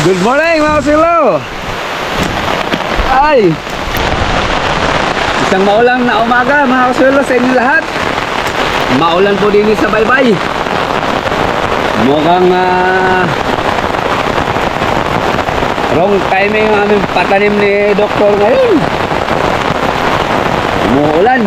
Good morning mga silo! Ay! Isang maulang na umaga mga kasulo sa inyo lahat. Maulan po din sa baybay. Mukhang ah, wrong timing ang aming patanim ni Doktor ngayon. Umuulan.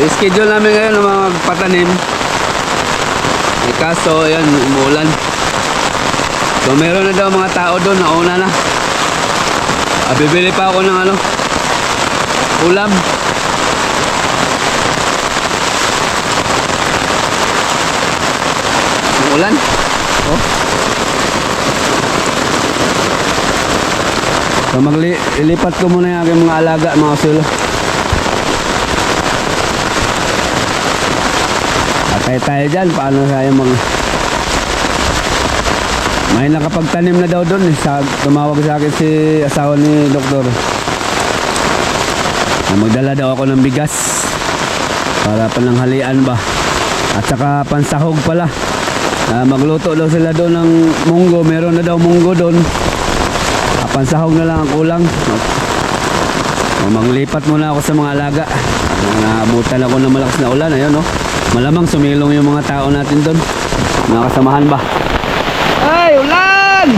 I-schedule namin ngayon ng mga magpatanim. Eh, kaso, yan, umuulan. So, meron na daw mga tao doon, nauna na. Ah, bibili pa ako ng ano, ulam. Umuulan. Oh. So, magli ilipat ko muna yung aking mga alaga, mga sulo. Patay tayo dyan, paano tayo mag... May nakapagtanim na daw doon eh. Sa, tumawag sa akin si asawa ni doktor. Na magdala daw ako ng bigas. Para pananghalian ba. At saka pansahog pala. Ah, magluto daw sila doon ng munggo. Meron na daw munggo doon. Ah, pansahog na lang ang kulang. Oh, maglipat muna ako sa mga alaga. Naabutan ako ng malakas na ulan. Ayun, no? Malamang sumilong yung mga tao natin doon. Mga kasamahan ba? Ay, ulan!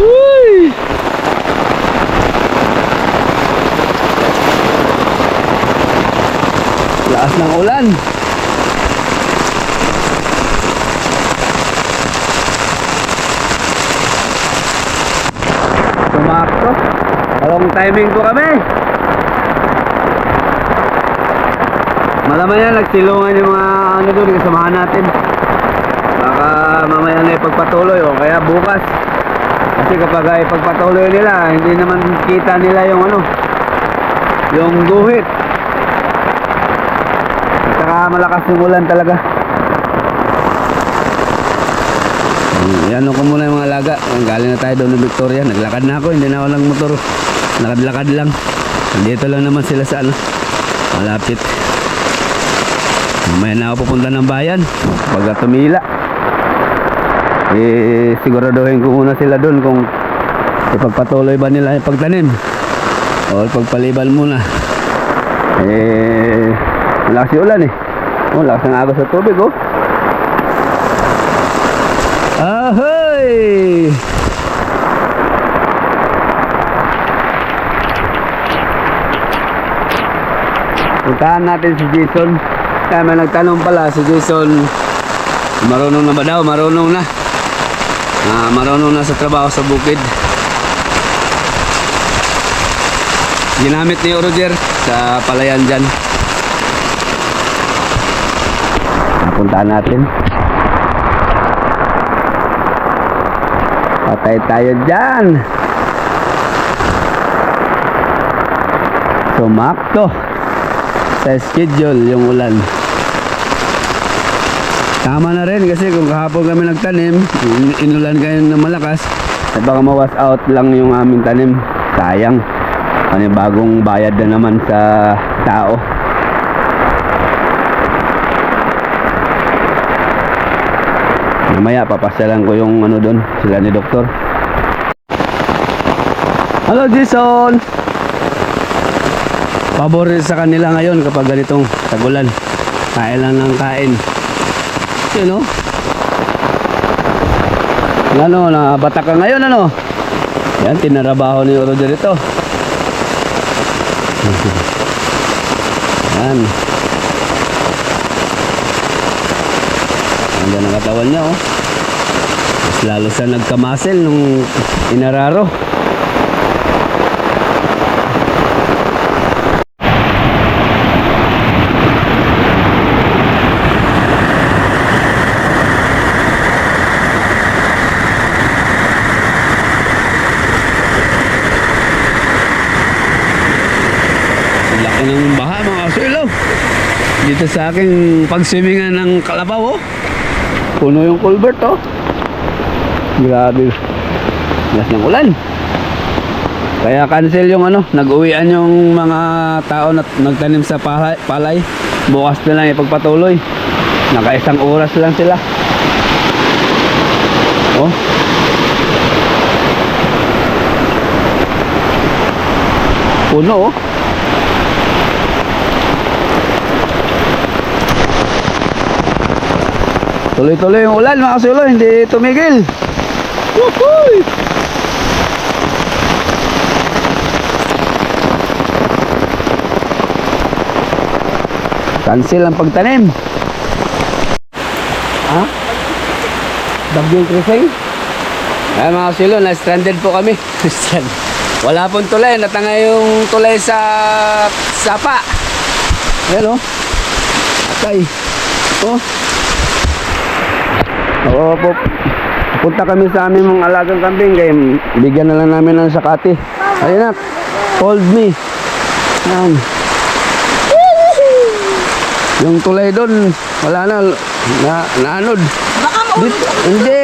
Uy! Lakas ng ulan. Tumakto. Along timing ko kami. Malaman yan, nagsilungan yung mga ano doon, kasamahan natin. Baka mamaya na ipagpatuloy o kaya bukas. Kasi kapag ay ipagpatuloy nila, hindi naman kita nila yung ano, yung guhit. At saka malakas yung ulan talaga. Hmm, Yan ko muna yung mga alaga. Galing na tayo doon ng Victoria. Naglakad na ako, hindi na ako ng motor. Lakad-lakad lang. Dito lang naman sila sa ano, malapit. Mamaya na ako pupunta ng bayan. Pagka tumila. Eh siguraduhin ko muna sila doon kung ipagpatuloy ba nila yung pagtanim. O pagpaliban muna. Eh malakas yung ulan eh. Oh, lakas agos sa tubig oh. Ahoy! Puntahan natin si Jason kaya may nagtanong pala si Jason. Marunong na ba daw? Marunong na. Ah, marunong na sa trabaho sa bukid. Ginamit ni Roger sa palayan dyan. Napuntahan natin. Patay tayo dyan. Sumakto sa schedule yung ulan tama na rin kasi kung kahapon kami nagtanim in- inulan kayo ng malakas at baka mawas out lang yung aming tanim. Sayang. Ano bagong bayad na naman sa tao. Mamaya papasyalan ko yung ano doon sila ni doktor. Hello Jason! Pabor sa kanila ngayon kapag ganitong tagulan. Kain lang ng kain. Yun o. Ano, na bata ngayon ano? Yan, tinarabaho ni Roger ito. Yan. Andiyan ang katawan niya oh. Mas lalo sa nagkamasil nung inararo. Ang laki ng baha mga kasulo. Dito sa aking pagswimingan ng kalabaw oh. Puno yung culvert oh. Grabe. Las ng ulan. Kaya cancel yung ano, nag-uwian yung mga tao na nagtanim sa palay, palay. Bukas na lang ipagpatuloy. Naka isang oras lang sila. Oh. Puno oh. Tuloy-tuloy yung ulan mga kasulo, hindi tumigil. Woohoo! Cancel ang pagtanim. Ha? Bagyong Crisay? Ay mga kasulo, na-stranded po kami. Wala pong tulay, natangay yung tulay sa sapa. Ayan oh. Atay. Oh. Oo po. Punta kami sa aming mga alagang kambing kaya bigyan na lang namin ng sakati. Ayun na. Hold me. Yan. Yung tulay doon, wala na. Na, naanod. Baka maulog Di, hindi.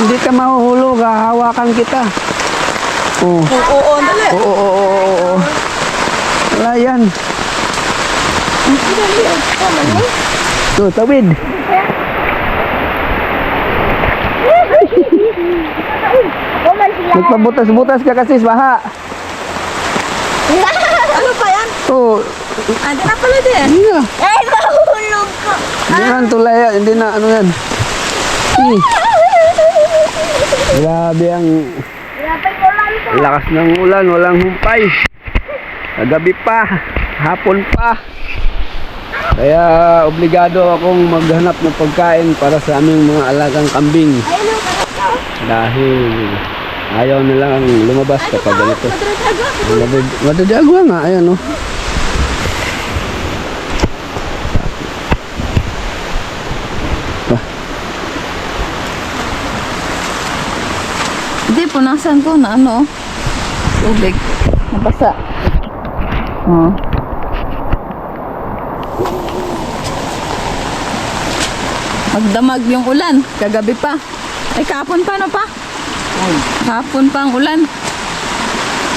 Hindi ka mahuhulog. Hahawakan kita. Oh. Oo, oo, dali. Oo, oo, oo, oo, oo. Wala yan. Ito, tawid. Nagpabutas-butas ka kasi sa baha. Ano pa yan? Oo, Andi na pala din. hindi na. Ay, mahulog ko. Hindi na ang tulay yan. Hindi na, ano yan. Grabe ang Grabe ulan ko. lakas ng ulan. Walang humpay. Kagabi pa. Hapon pa. Kaya obligado akong maghanap ng pagkain para sa aming mga alagang kambing. Ang Dahil ayaw nilang lumabas kapag ganito. Madadagwa nga, ayan oh. Ah, Hindi, punasan ko na ano. Tubig. Nabasa. Oh. Magdamag yung ulan. Kagabi pa. Ay, kapon pa, no pa? Kapon pa ang ulan.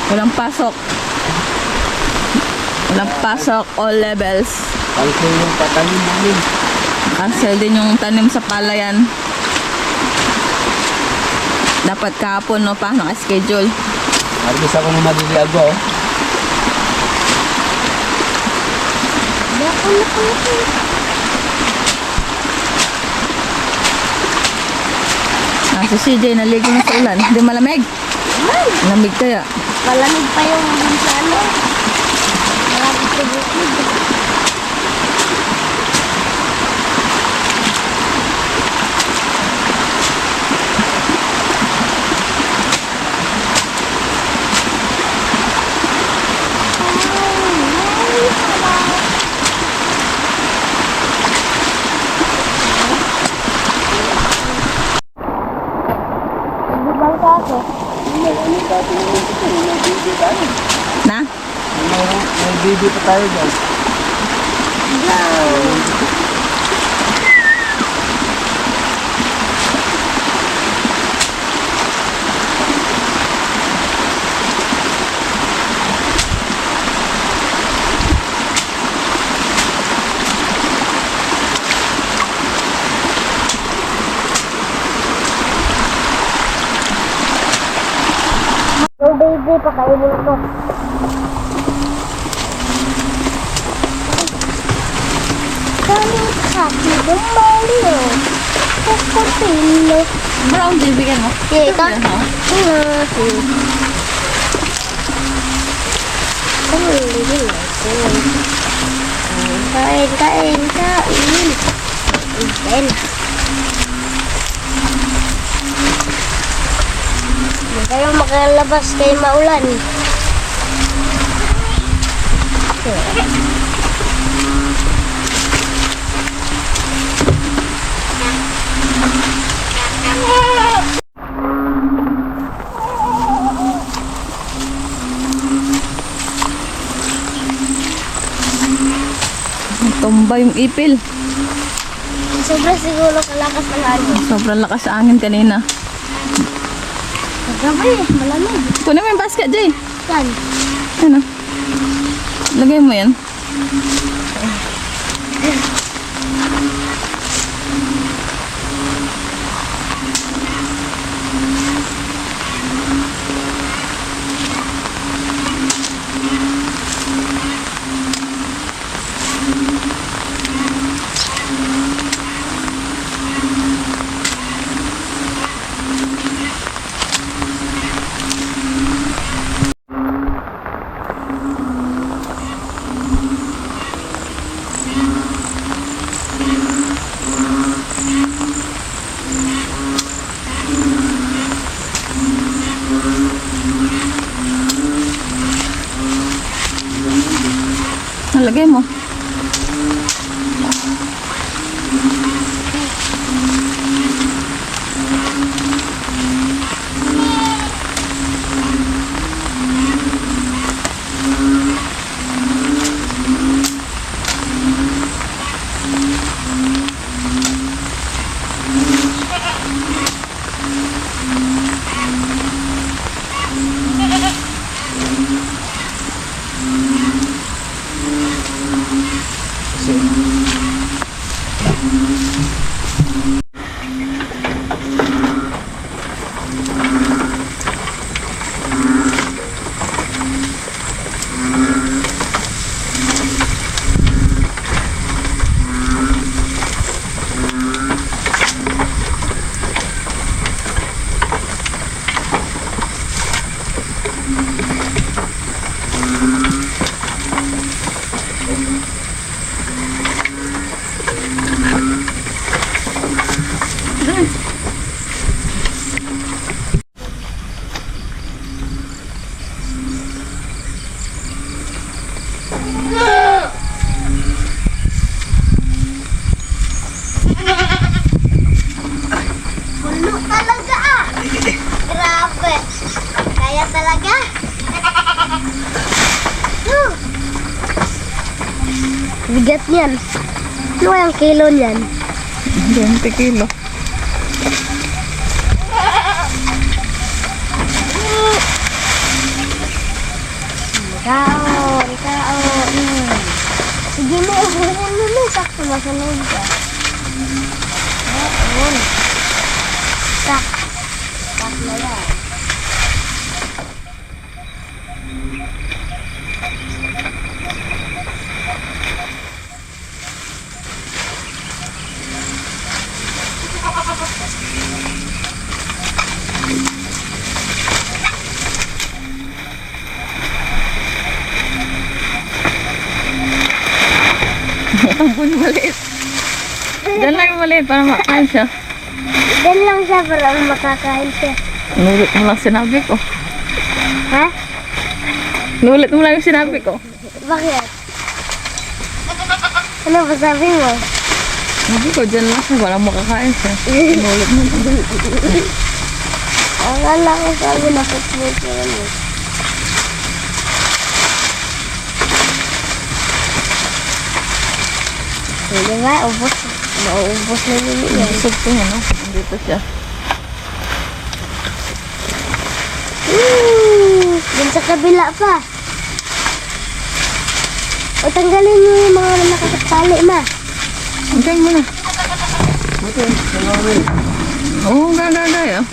Walang pasok. Walang pasok. All levels. Cancel yung patanim namin. Cancel din yung tanim sa palayan. Dapat kahapon no pa, naka-schedule. Arbis ako ng madiliago oh. Ah, si CJ naligo na sa ulan. Hindi malamig. Lamig kaya. Malamig pa yung sa ano. Malamig sa bukid. Na? May, may baby pa tayo dyan. Yung baby, pakainin ko. Kami happy dumalo. Kukutilo. Brown, bibigyan mo. Okay, ito. Ha? Kain, kain, kain. Kain. Huwag kayong makalabas kay maulan. Tumba yung ipil. Sobra siguro kalakas ng ano. Sobrang lakas sa angin kanina. Gabi, malamig. Kunin mo yung basket, Jay. Yan. Ano? Lagay mo yan. Nalagay mo. Niyan. Ano kayang kilo niyan? 20 kilo. Kaon, kaon. Sige mo, ubuhin mo na. Sakto masunod ka. Kaon. Sak. Sak na yan. Tampon maliit. Diyan lang yung maliit para makain siya. Diyan lang siya para makakain siya. Nulit mo lang sinabi ko. Ha? Nulit mo lang yung sinabi ko. Bakit? Ano ba sabi mo? Sabi ko, dyan lang siya para makakain siya. Nulit mo. Akala ko sabi na Facebook ba? Ubus. Mauubos na yun yun. Busog ko yun, no? Nandito siya. Hmm, Dun sa kabila pa. O tanggalin mo yung mga nakakatali ma. Hintay mo na. Oo, oh, gagagay ah.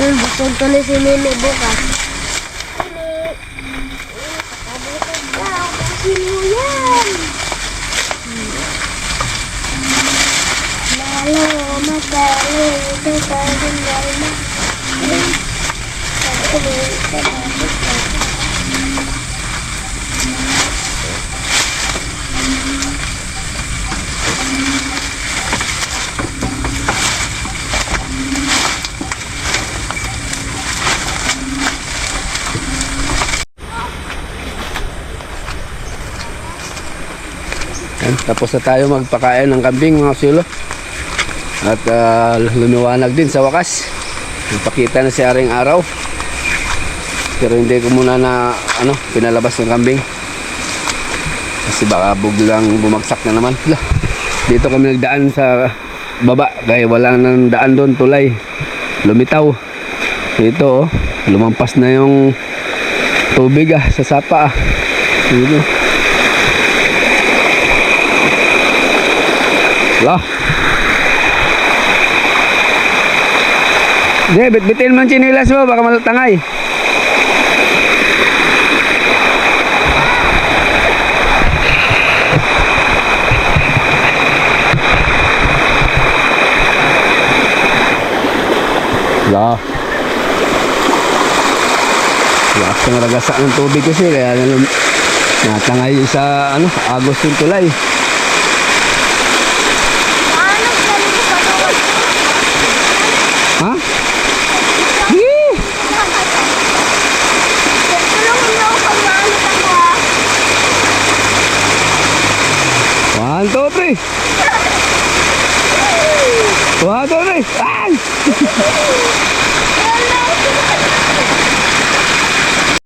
Busog na si Nene bukas. Nene, pakabusog ka. Ubusin mo yan. Lalo, matalo, tapos na tayo magpakain ng kambing mga silo. At ah, lumiwanag din sa wakas. Nagpakita na si Aring Araw. Pero hindi ko muna na ano, pinalabas ng kambing. Kasi baka buglang bumagsak na naman. Dito kami nagdaan sa baba. Kaya wala nang daan doon, tulay. Lumitaw. Ito oh, lumampas na yung tubig ah, sa sapa ah. Dito. Lah. Di, bit-bitin mo ang chinilas mo, baka malatangay. Lah. Lakas ng ragasa ng tubig kasi kaya nalang natangay sa ano, agos yung tulay.